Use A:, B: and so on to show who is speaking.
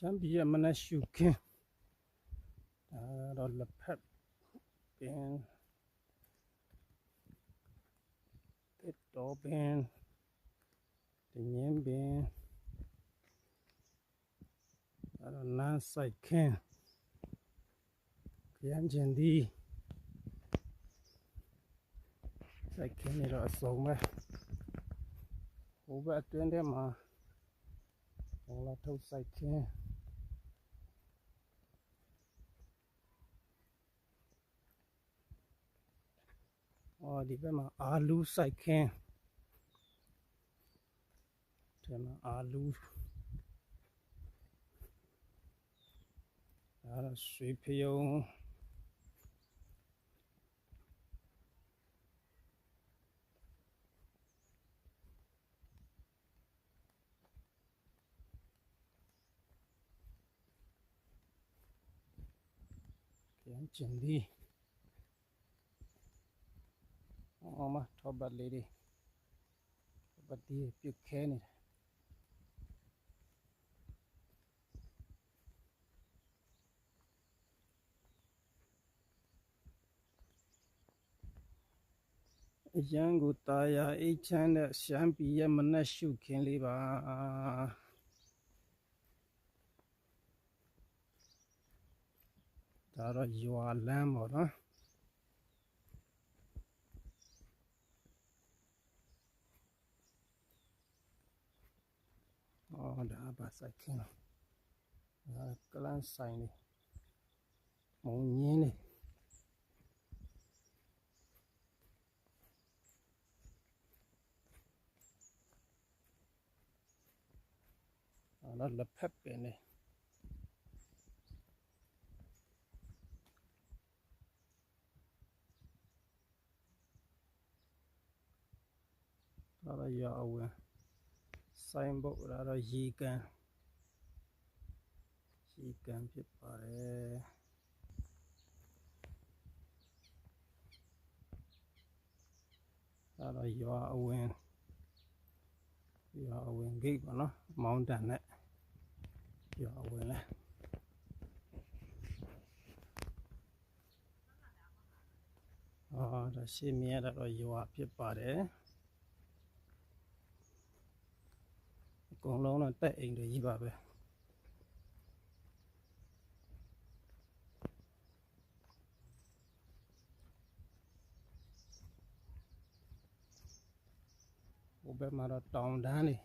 A: ရှမ်းပြည်ရဲ့မနက်ရှုခင်းဒါတော့လက်ဖက်ပင်တစ်တော်ပင်တင်ရင်ပင်ဒါတော့နန်းဆိုင်ခင်းခရမ်းကျင်ဒီစိုက်ခင်းနေတော့အစုံပဲဟိုဘက်အတွင်းထဲမှာဟိုလာထုတ်စိုက်ခင်း။ အော်ဒီဘက်မှာအာလူစိုက်ခင်း။ဒီမှာအာလူဒါတော့ရွှေဖယုံပြန်ကျင်ဒီ အော်မထောပတ်လေးတွေထောပတ်ဒီပြုတ်ခဲနေတယ်အရန်ကိုตาရအိတ်ချမ်းတဲ့ရှမ်းပြည်ရဲ့မနက်ရှုခင်းလေးပါဒါတော့ရွာလမ်းပေါ့နော် အော်ဒါပါစိုက်ခင်းတော့ဒါကလန်းဆိုင်နေမုံညင်းနေအော်တော့လက်ဖက်ပင်နေဒါတော့ရအဝင် ဆိုင်ဘုတ်ဒါတော့ရေကန်ရေကန်ဖြစ်ပါတယ်ဒါတော့ရွာအဝင်ရွာအဝင်ဂိတ်ပေါ့နော်မောင်းတန်နဲ့ရွာအဝင်လဲအော်ဒါရှင်းမြဲတာတော့ရွာဖြစ်ပါတယ် အကုန်လုံးတော့တက်အိမ်တွေကြီးပါပဲဟိုဘက်မှာတော့တောင်တန်းနေ